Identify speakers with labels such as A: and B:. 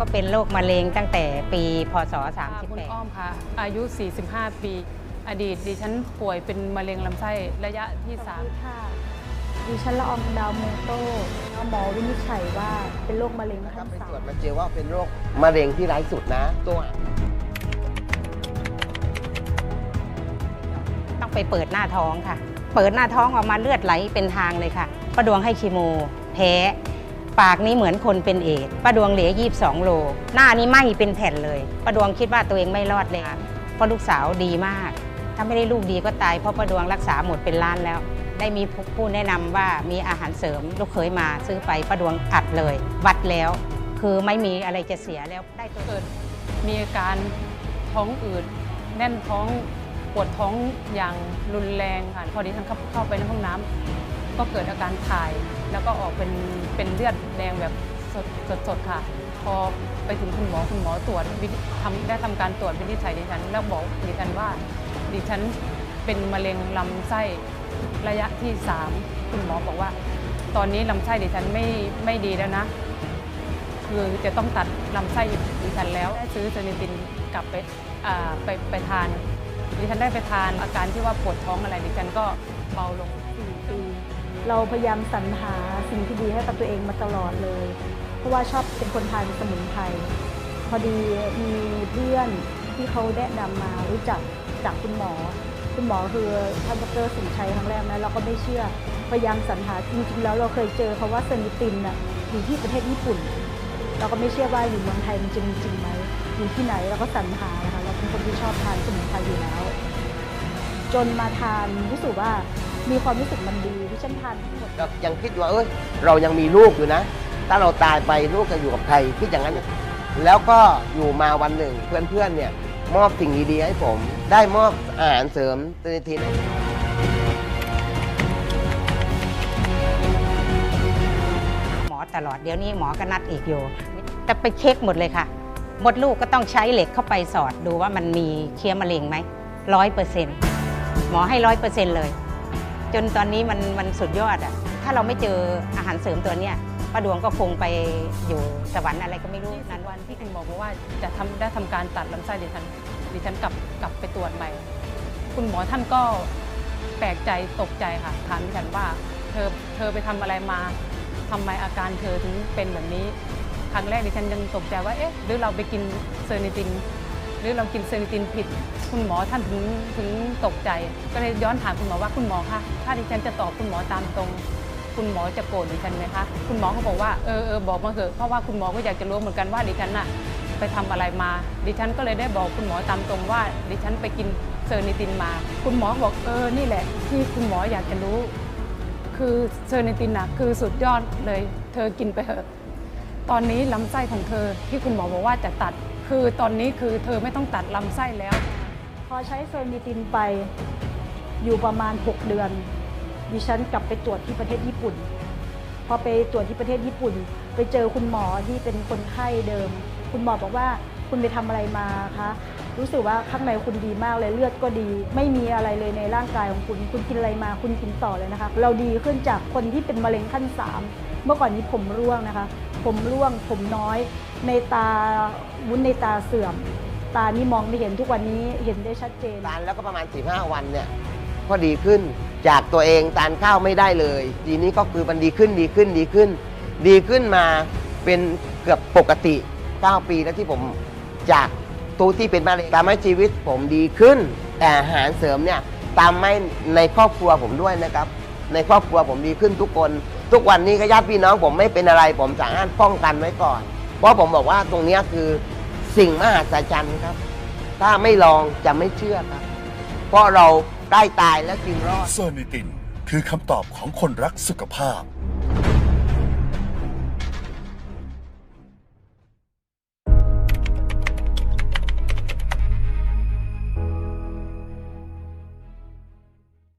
A: วงนะคะก็เป็นโรคมะเร็งตั้งแต่ปีพศ
B: คุณอ้อมค่ะอายุ 45 ปี อดีตดิฉันป่วยเป็นมะเร็งลำไส้ระยะที่
C: สวัสดีค่ะดิฉันละอองดาวโมโต้หมอวินิจฉัยว่าเป็นโรคมะเร็ง
D: นะครั
C: ขั้
D: บ
C: น
D: ไป
C: สา
D: ตรวจ
C: ม
D: มาเจอว่าเป็นโรคมะเร็งที่ร้ายสุดนะ ตัว
A: ต้องไปเปิดหน้าท้องค่ะ เปิดหน้าท้องออกมาเลือดไหลเป็นทางเลยค่ะป้าดวงให้คีโม แพ้ ปากนี้เหมือนคนเป็นเอดป้าดวงเหลือ22 โล หน้านี้ไหม้เป็นแผ่นเลยป้าดวงคิดว่าตัวเองไม่รอดเลยเพราะลูกสาวดีมาก ถ้าไม่ได้ลูกดีก็ตายเพราะป้าดวงรักษาหมดเป็นล้านแล้ว ได้มีผู้แนะนำว่ามีอาหารเสริมลูกเคยมาซื้อไปป้าดวงอัดเลย วัดแล้ว คือไม่มีอะไรจะเสียแล้วได้ตัว
B: เกิดมีอาการท้องอืดแน่นท้องปวดท้องอย่างรุนแรงค่ะพอดีฉันเข้าเข้าไปในห้องน้ำ ก็เกิดอาการถ่าย แล้วก็ออกเป็นเป็นเลือดแดงแบบสดสดสดค่ะ พอไปถึงคุณหมอคุณหมอตรวจวินิทำได้ทำการตรวจวินิจฉัยดิฉัน แล้วบอกดิฉันว่า ดิฉันเป็นมะเร็งลำไส้ระยะที่ 3 คุณหมอบอกว่า ตอนนี้ลำไส้ดิฉันไม่ไม่ดีแล้วนะคือจะต้องตัดลำไส้ดิฉันแล้วได้ซื้อเซนิตินกลับไปไปไปทานดิฉันได้ไปทานอาการที่ว่าปวดท้องอะไรดิฉันก็เบาลง
C: เราพยายามสรรหาสิ่งที่ดีให้กับตัวเองมาตลอดเลย เพราะว่าชอบเป็นคนทานสมุนไพรพอดีมีเพื่อนที่เขาแนะนำมารู้จักจากคุณหมอ คุณหมอคือท่านดรสินชัยครั้งแรกนะเราก็ไม่เชื่อพยายามสรรหาจริงๆแล้วเราเคยเจอคาว่าเซนิตินน่ะอยู่ที่ประเทศญี่ปุ่น เราก็ไม่เชื่อว่าอยู่เมืองไทยมันจะมีจริงไหมอยู่ที่ไหนเราก็สรรหานะคะเราเป็นคนที่ชอบทานสมุนไพรอยู่แล้ว จนมาทานรู้สึกว่า มีความรู้สึกมันดีที่ฉันทานทั้งหมด
D: ก็ยังคิดว่าเอ้ยเรายังมีลูกอยู่นะ ถ้าเราตายไปลูกจะอยู่กับใครคิดอย่างนั้น แล้วก็อยู่มาวันหนึ่งเพื่อนๆเนี่ยมอบสิ่งดีๆให้ผม ได้มอบอาหารเสริมเตนิทิน
A: หมอตลอดเดี๋ยวนี้หมอก็นัดอีกอยู่แต่ไปเช็คหมดเลยค่ะมดลูกก็ต้องใช้เหล็กเข้าไปสอดดูว่ามันมีเชื้อมะเร็งไหมร้อยเปอร์เซ็นต์หมอให้ร้อยเปอร์เซ็นต์เลย จนตอนนี้มันมันสุดยอดอะถ้าเราไม่เจออาหารเสริมตัวเนี้ยป้าดวงก็คงไปอยู่สวรรค์อะไรก็ไม่รู้นั้น
B: วันที่คุณบอกว่าจะทำได้ทำการตัดลำไส้ดิฉันดิฉันกลับกลับไปตรวจใหม่ คุณหมอท่านก็แปลกใจตกใจค่ะถามดิฉันว่าเธอเธอไปทำอะไรมาทำไมอาการเธอถึงเป็นแบบนี้ ครั้งแรกดิฉันยังตกใจว่าเอ๊ะหรือเราไปกินเซอร์นิติน หรือเรากินเซอร์นิตินผิด คุณหมอท่านถึงถึงตกใจ ก็เลยย้อนถามคุณหมอว่าคุณหมอคะถ้าดิฉันจะตอบคุณหมอตามตรง คุณหมอจะโกรธดิฉันไหมคะคุณหมอเขาบอกว่าเออเออบอกมาเถอะเพราะว่าคุณหมอก็อยากจะรู้เหมือนกันว่าดิฉันน่ะไปทำอะไรมา ดิฉันก็เลยได้บอกคุณหมอตามตรงว่า ดิฉันไปกินเซอร์นิตินมา คุณหมอบอกเออนี่แหละ ที่คุณหมออยากจะรู้ คือเซอร์นิตินน่ะคือสุดยอดเลย เธอกินไปเถอะ ตอนนี้ลำไส้ของเธอที่คุณหมอบอกว่าจะตัด คือตอนนี้คือเธอไม่ต้องตัดลำไส้แล้ว
C: พอใช้เซอร์นิตินไปอยู่ประมาณ 6 เดือนดิฉันกลับไปตรวจที่ประเทศญี่ปุ่น พอไปตรวจที่ประเทศญี่ปุ่น ไปเจอคุณหมอที่เป็นคนไข้เดิม คุณหมอบอกว่าคุณไปทำอะไรมาคะ รู้สึกว่าข้างในคุณดีมากเลยเลือดก็ดี ไม่มีอะไรเลยในร่างกายของคุณ คุณกินอะไรมาคุณกินต่อเลยนะคะ เราดีขึ้นจากคนที่เป็นมะเร็งขั้นสามเมื่อก่อนนี้ผมร่วงนะคะ ผมร่วงผมน้อย ในตาวุ้นในตาเสื่อม ตานี่มองไม่เห็นทุกวันนี้เห็นได้ชัดเจน
D: ทานแล้วก็ประมาณ15วันเนี่ยก็ดีขึ้นจากตัวเองทานข้าวไม่ได้เลย ทีนี้ก็คือมันดีขึ้นดีขึ้นดีขึ้น ดีขึ้นมาเป็นเกือบปกติ 9 ปีแล้วที่ผมจาก ตัวที่เป็นมะเร็งทำให้ชีวิตผมดีขึ้น แต่อาหารเสริมเนี่ยตามให้ในครอบครัวผมด้วยนะครับ ในครอบครัวผมดีขึ้นทุกคน ทุกวันนี้ก็ญาติพี่น้องผมไม่เป็นอะไร ผมสามารถป้องกันไว้ก่อน เพราะผมบอกว่าตรงนี้คือสิ่งมหัศจรรย์ครับ ถ้าไม่ลองจะไม่เชื่อครับ เพราะเราใกล้ตายแล้วจึงรอด
E: เซอร์นิตินคือคำตอบของคนรักสุขภาพ